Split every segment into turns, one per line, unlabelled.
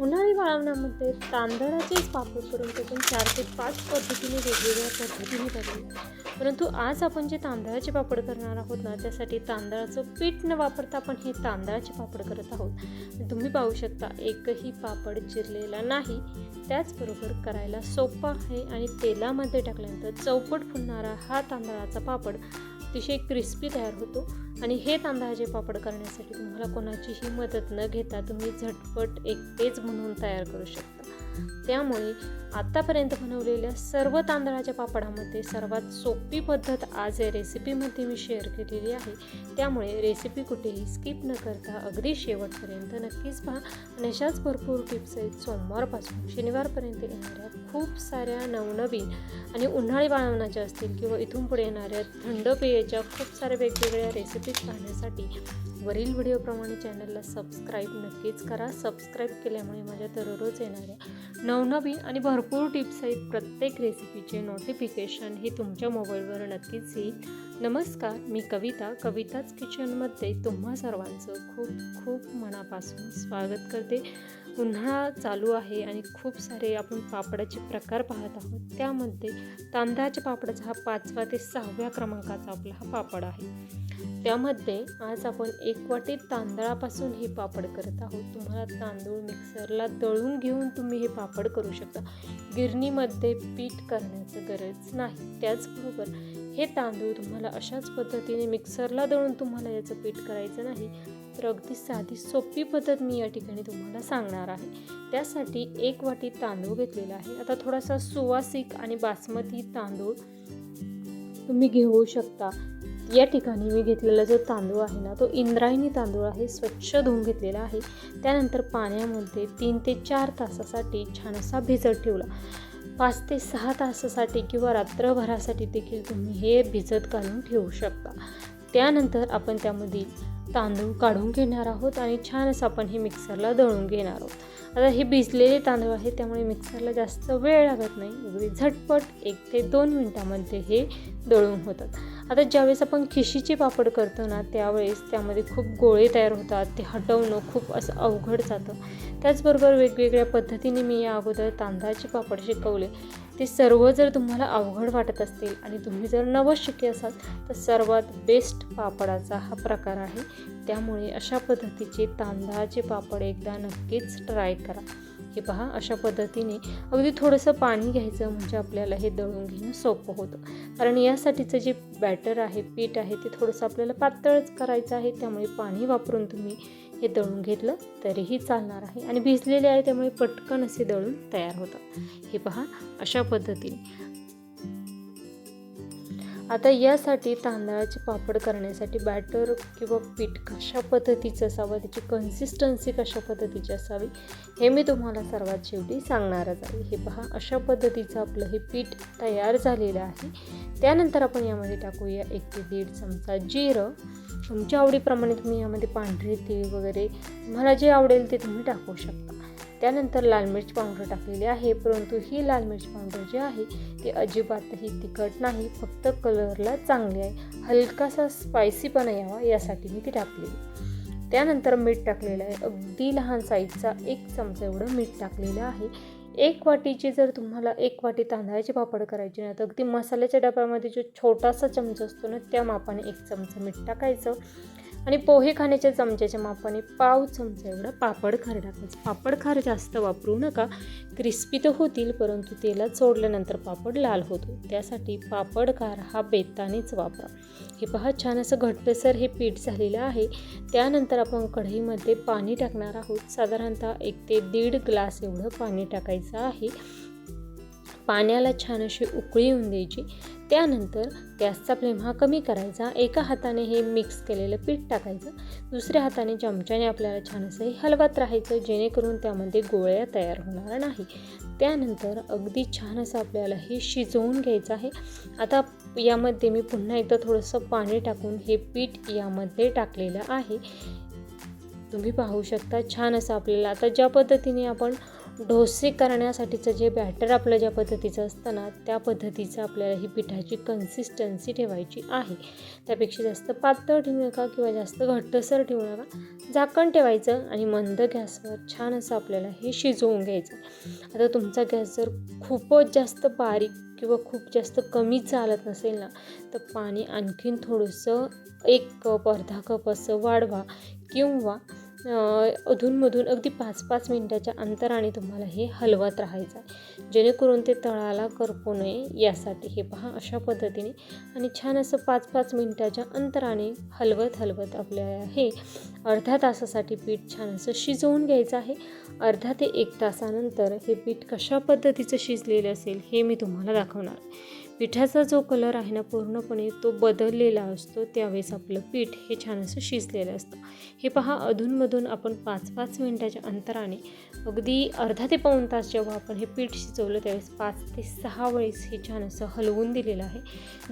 उन्हाळी वाळवण्यामध्ये तांदळाचेच पापड करून ते पण चार ते पाच पद्धतीने वेगवेगळ्या पद्धतीने करतो परंतु आज आपण जे तांदळाचे पापड करणार आहोत ना त्यासाठी तांदळाचं पीठ न वापरता आपण हे तांदळाचे पापड करत आहोत. तुम्ही पाहू शकता एकही पापड चिरलेला नाही. त्याचबरोबर करायला सोपा आहे आणि तेलामध्ये टाकल्यानंतर चौपट फुलणारा हा तांदळाचा पापड अतिशय क्रिस्पी तयार होतो. आणि हे तांदळाचे पापड करण्यासाठी तुम्हाला कोणाचीही मदत न घेता तुम्ही झटपट एकटेच म्हणून तयार करू शकता. त्यामुळे आत्तापर्यंत बनवलेल्या सर्व तांदळाच्या पापडामध्ये सर्वात सोपी पद्धत आज या रेसिपीमध्ये मी शेअर केलेली आहे. त्यामुळे रेसिपी कुठेही स्किप न करता अगदी शेवटपर्यंत नक्कीच पहा. आणि अशाच भरपूर टिप्स आहेत. सोमवारपासून शनिवारपर्यंत येणाऱ्या खूप साऱ्या नवनवीन आणि उन्हाळी बाळवण्याच्या असतील किंवा इथून पुढे येणाऱ्या थंड पेयाच्या खूप साऱ्या वेगवेगळ्या रेसिपीज पाहण्यासाठी वरील व्हिडिओप्रमाणे चॅनलला सबस्क्राईब नक्कीच करा. सबस्क्राईब केल्यामुळे माझ्या दररोज येणाऱ्या नवनवीन आणि भरपूर टिप्स आहेत. प्रत्येक रेसिपीचे नोटिफिकेशन हे तुमच्या मोबाईलवर नक्कीच येईल. नमस्कार मी कविता. कविताच किचनमध्ये तुम्हा सर्वांचं खूप खूप मनापासून स्वागत करते. उन्हाळा चालू आहे आणि खूप सारे आपण पापडाचे प्रकार पाहत आहोत. त्यामध्ये तांदळाच्या पापडाचा हा पाचवा ते सहाव्या क्रमांकाचा आपला हा पापड आहे. त्यामध्ये आज आपण एक वाटी तांदळापासून हे पापड करत आहोत. तुम्हाला तांदूळ मिक्सरला दळून घेऊन तुम्ही हे पापड करू शकता. गिरणीमध्ये पीठ करण्याचं गरज नाही. त्याचबरोबर हे तांदूळ तुम्हाला अशाच पद्धतीने मिक्सरला दळून तुम्हाला याचं पीठ करायचं नाही. तर अगदी साधी सोपी पद्धत मी या ठिकाणी तुम्हाला सांगणार आहे. त्यासाठी एक वाटी तांदूळ घेतलेला आहे. आता थोडासा सुवासिक आणि बासमती तांदूळ तुम्ही घेऊ शकता. या ठिकाणी मी घेतलेला जो तांदूळ आहे ना तो इंद्रायणी तांदूळ आहे. स्वच्छ धुवून घेतलेला आहे. त्यानंतर पाण्यामध्ये तीन ते चार तासासाठी छान असा भिजत ठेवला. पाच ते सहा तासासाठी किंवा रात्रभरासाठी देखील तुम्ही हे भिजत घालून ठेवू शकता. त्यानंतर आपण त्यामधील तांदूळ काढून घेणार आहोत आणि छान असं आपण हे मिक्सरला दळून घेणार आहोत. आता हे भिजलेले तांदूळ आहे त्यामुळे मिक्सरला जास्त वेळ लागत नाही. अगदी झटपट एक ते दोन मिनटामध्ये हे दळून होतात. आता ज्यावेळेस आपण खिशीचे पापड करतो ना त्यावेळेस त्यामध्ये खूप गोळे तयार होतात ते हटवणं खूप असं अवघड जातं. त्याचबरोबर वेगवेगळ्या पद्धतीने मी या अगोदर तांदळाचे पापड शिकवले. ते सर्व जर तुम्हाला अवघड वाटत असतील आणि तुम्ही जर नवशिके असाल तर सर्वात बेस्ट पापडाचा हा प्रकार आहे. त्यामुळे अशा पद्धतीचे तांदळाचे पापड एकदा नक्कीच ट्राय करा. हे पहा अशा पद्धतीने अगदी थोडंसं पाणी घ्यायचं म्हणजे आपल्याला हे दळून घेणं सोपं होतं. कारण यासाठीचं जे बॅटर आहे पीठ आहे ते थोडंसं आपल्याला पातळच करायचं आहे त्यामुळे पाणी वापरून तुम्ही हे दळून घेतलं तरीही चालणार आहे. आणि भिजलेले आहे त्यामुळे पटकन असे दळून तयार होतात. हे पहा अशा पद्धतीने. आता यासाठी तांदळाचे पापड करण्यासाठी बॅटर किंवा पीठ कशा पद्धतीचं असावं? त्याची कन्सिस्टन्सी कशा पद्धतीची असावी? हे मी तुम्हाला सर्वात शेवटी सांगणारच आहे. हे पहा अशा पद्धतीचं आपलं हे पीठ तयार झालेलं आहे. त्यानंतर आपण यामध्ये टाकूया एक ते दीड चमचा जिरं. तुमच्या आवडीप्रमाणे तुम्ही यामध्ये पांढरे तीळ वगैरे तुम्हाला जे आवडेल ते तुम्ही टाकू शकता. त्यानंतर लाल मिर्च पावडर टाकलेली आहे परंतु ही लाल मिर्च पावडर जी आहे ती अजिबातही तिखट नाही फक्त कलरला चांगली आहे. हलकासा स्पायसीपणा यावा यासाठी मी ती टाकलेली त्यानंतर मीठ टाकलेलं आहे. अगदी लहान साईजचा एक चमचा एवढं मीठ टाकलेलं आहे. एक वाटीचे जर तुम्हाला एक वाटी तांदळाचे पापड करायचे ना तर अगदी मसाल्याच्या डब्यामध्ये जो छोटासा चमचा असतो ना त्या मापाने एक चमचा मीठ टाकायचं. आणि पोहे खाण्याच्या चमच्याच्या मापाने पाव चमचा एवढा पापड खार टाकायचं. पापड खार जास्त वापरू नका. क्रिस्पी तर होतील परंतु तेलात सोडल्यानंतर पापड लाल होतो. त्यासाठी पापड खार हा बेतानेच वापरा. हे पहा छान असं घट्टसर हे पीठ झालेलं आहे. त्यानंतर आपण कढईमध्ये पाणी टाकणार आहोत. साधारणतः एक ते दीड ग्लास एवढं पाणी टाकायचं आहे. पाण्याला छान अशी उकळी येऊन द्यायची. त्यानंतर गॅसचा फ्लेम हा कमी करायचा. एका हाताने हे मिक्स केलेलं पीठ टाकायचं. दुसऱ्या हाताने चमच्याने आपल्याला छान असं हे हलवत राहायचं जेणेकरून त्यामध्ये गोळ्या तयार होणार नाही. त्यानंतर अगदी छान असं आपल्याला हे शिजवून घ्यायचं आहे. आता यामध्ये मी पुन्हा एकदा थोडंसं पाणी टाकून हे पीठ यामध्ये टाकलेलं आहे. तुम्ही पाहू शकता छान असं आपल्याला आता ज्या पद्धतीने आपण डोसे करण्यासाठीचं जे बॅटर आपलं ज्या पद्धतीचं असतं ना त्या पद्धतीचं आपल्याला ही पिठाची कन्सिस्टन्सी ठेवायची आहे. त्यापेक्षा जास्त पातळ ठेवू नका किंवा जास्त घट्टसर ठेवू नका. झाकण ठेवायचं आणि मंद गॅसवर छान असं आपल्याला हे शिजवून घ्यायचं. आता तुमचा गॅस जर खूपच जास्त बारीक किंवा खूप जास्त कमी चालत नसेल ना तर पाणी आणखीन थोडंसं एक कप अर्धा कप असं वाढवा किंवा अधूनमधून अगदी पाच पाच मिनटाच्या अंतराने तुम्हाला हे हलवत राहायचं आहे. जेणेकरून ते तळाला करपू नये यासाठी. हे पहा अशा पद्धतीने. आणि छान असं पाच पाच मिनटाच्या अंतराने हलवत हलवत आपल्याला हे अर्ध्या तासासाठी पीठ छान असं शिजवून घ्यायचं आहे. अर्धा ते एक तासानंतर हे पीठ कशा पद्धतीचं शिजलेलं असेल हे मी तुम्हाला दाखवणार आहे. पिठाचा जो कलर आहे ना पूर्णपणे तो बदललेला असतो त्यावेळेस आपलं पीठ हे छान असं शिजलेलं असतं. हे पहा अधूनमधून आपण पाच पाच मिनटाच्या अंतराने अगदी अर्धा ते पाऊण तास जेव्हा आपण हे पीठ शिजवलं त्यावेळेस पाच ते सहा वेळेस हे छान असं हलवून दिलेलं आहे.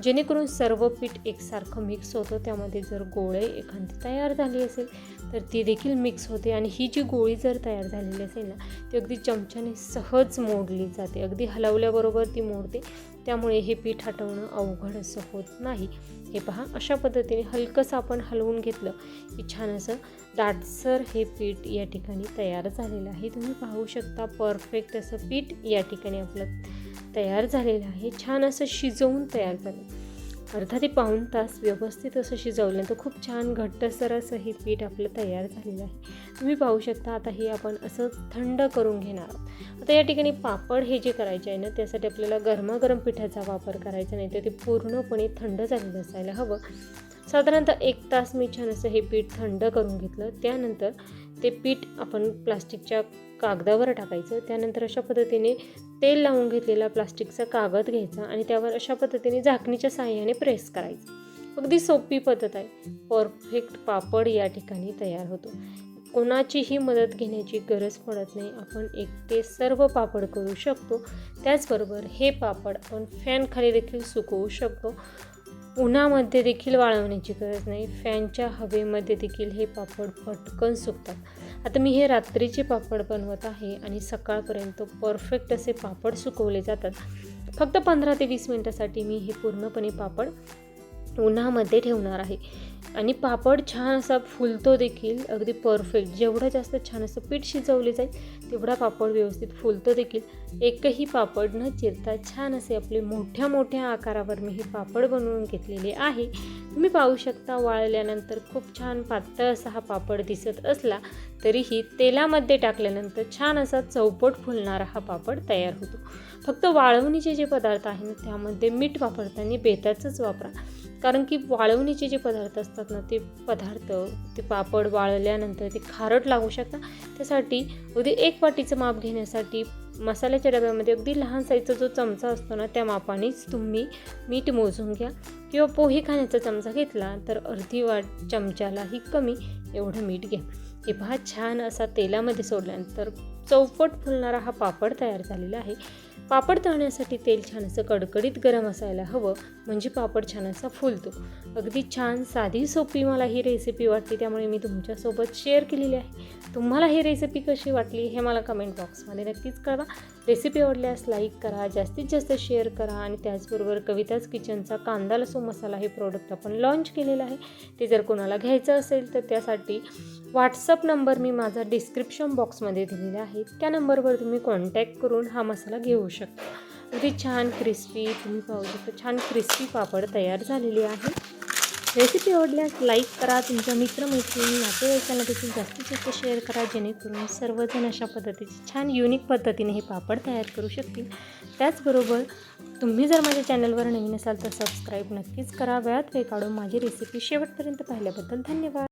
जेणेकरून सर्व पीठ एकसारखं मिक्स होतं त्यामध्ये जर गोळे एखादी तयार झाली असेल तर ती देखील मिक्स होते. आणि ही जी गोळी जर तयार झालेली असेल ना ती अगदी चमच्याने सहज मोडली जाते. अगदी हलवल्याबरोबर ती मोडते. त्यामुळे हे पीठ हटवणं अवघड असं होत नाही. हे पहा अशा पद्धतीने हलकंसं आपण हलवून घेतलं की छान असं दाटसर हे पीठ या ठिकाणी तयार झालेलं आहे. तुम्ही पाहू शकता परफेक्ट असं पीठ या ठिकाणी आपलं तयार झालेलं आहे. छान असं शिजवून तयार झालं. अर्धा ते पाऊण तास व्यवस्थित असं शिजवलं तर खूप छान घट्टसर असं हे पीठ आपलं तयार झालेलं आहे. तुम्ही पाहू शकता आता हे आपण असं थंड करून घेणार आहोत. आता या ठिकाणी पापड हे जे करायचे आहे ना त्यासाठी आपल्याला गरमागरम पिठाचा वापर करायचा नाही तर ते पूर्णपणे थंड झालेलं असायला हवं. साधारणतः एक तास मी छान असं हे पीठ थंड करून घेतलं. त्यानंतर ते पीठ आपण प्लास्टिकच्या कागदावर टाकायचं. त्यानंतर अशा पद्धतीने तेल लावून घेतलेला प्लास्टिकचा कागद घ्यायचा आणि त्यावर अशा पद्धतीने झाकणीच्या साह्याने प्रेस करायचं. अगदी सोपी पद्धत आहे. परफेक्ट पापड या ठिकाणी तयार होतो. कोणाचीही मदत घेण्याची गरज पडत नाही. आपण एक ते सर्व पापड करू शकतो. त्याचबरोबर हे पापड आपण फॅनखाली देखील सुकवू शकतो. उन्हामध्ये देखील वाळवण्याची गरज नाही. फॅनच्या हवेमध्ये देखील हे पापड पटकन सुकतात. आता मी हे रात्रीचे पापड बनवत आहे आणि सकाळपर्यंत परफेक्ट असे पापड सुकवले जातात. फक्त पंधरा ते वीस मिनटासाठी मी हे पूर्णपणे पापड उन्हामध्ये ठेवणार आहे. आणि पापड छान असा फुलतो देखील अगदी परफेक्ट जेवढं जास्त छान असं पीठ शिजवले जाईल तेवढा पापड व्यवस्थित फुलतो देखील. एकही पापड न चिरता छान असे आपले मोठ्या मोठ्या आकारावर मी हे पापड बनवून घेतलेले आहे. तुम्ही पाहू शकता वाळल्यानंतर खूप छान पातळ असा हा पापड दिसत असला तरीही तेलामध्ये टाकल्यानंतर छान असा चौपट फुलणारा हा पापड तयार होतो. फक्त वाळवणीचे जे पदार्थ आहे ना त्यामध्ये मीठ वापरताना बेताचंच वापरा. कारण की वाळवणीचे जे पदार्थ असतात असतात ना ते पदार्थ ते पापड वाळल्यानंतर ते खारट लागू शकतात. त्यासाठी अगदी एक वाटीचं माप घेण्यासाठी मसाल्याच्या डब्यामध्ये अगदी लहान साईजचा जो चमचा असतो ना त्या मापानेच तुम्ही मीठ मोजून घ्या. किंवा पोहे खाण्याचा चमचा घेतला तर अर्धी वाट चमच्यालाही कमी एवढं मीठ घ्या. हे पहा छान असा तेलामध्ये सोडल्यानंतर चौपट फुलणारा हा पापड तयार झालेला आहे. पापड तळण्यासाठी तेल छान असं कडकडीत गरम असायला हवं म्हणजे पापड छान असा फुलतो. अगदी छान साधी सोपी मला ही रेसिपी वाटली त्यामुळे मी तुमच्यासोबत शेअर केलेली आहे. तुम्हाला ही रेसिपी कशी वाटली हे मला कमेंट बॉक्समध्ये नक्कीच कळवा. रेसिपी आवडल्यास लाईक करा जास्तीत जास्त शेअर करा आणि त्याचबरोबर कविताच किचनचा कांदा लसूण मसाला हे प्रोडक्ट आपण लॉन्च केलेलं आहे. ते जर कोणाला घ्यायचं असेल तर त्यासाठी व्हॉट्सअप नंबर मी माझा डिस्क्रिप्शन बॉक्समध्ये दिलेला आहे. त्या नंबरवर तुम्ही कॉन्टॅक्ट करून हा मसाला घेऊ शकता. शकता. अगदी छान क्रिस्पी तुम्ही पाहू शकता छान क्रिस्पी पापड तयार झालेली आहे. रेसिपी आवडल्यास लाईक करा तुमच्या मित्रमैत्रिणी नातेवाईकांना देखील जास्तीत जास्त शेअर करा जेणेकरून सर्वजण अशा पद्धतीचे छान युनिक पद्धतीने हे पापड तयार करू शकतील. त्याचबरोबर तुम्ही जर माझ्या चॅनलवर नवीन असाल तर सबस्क्राईब नक्कीच करा. वेळात वेळ काढून माझी रेसिपी शेवटपर्यंत पाहिल्याबद्दल धन्यवाद.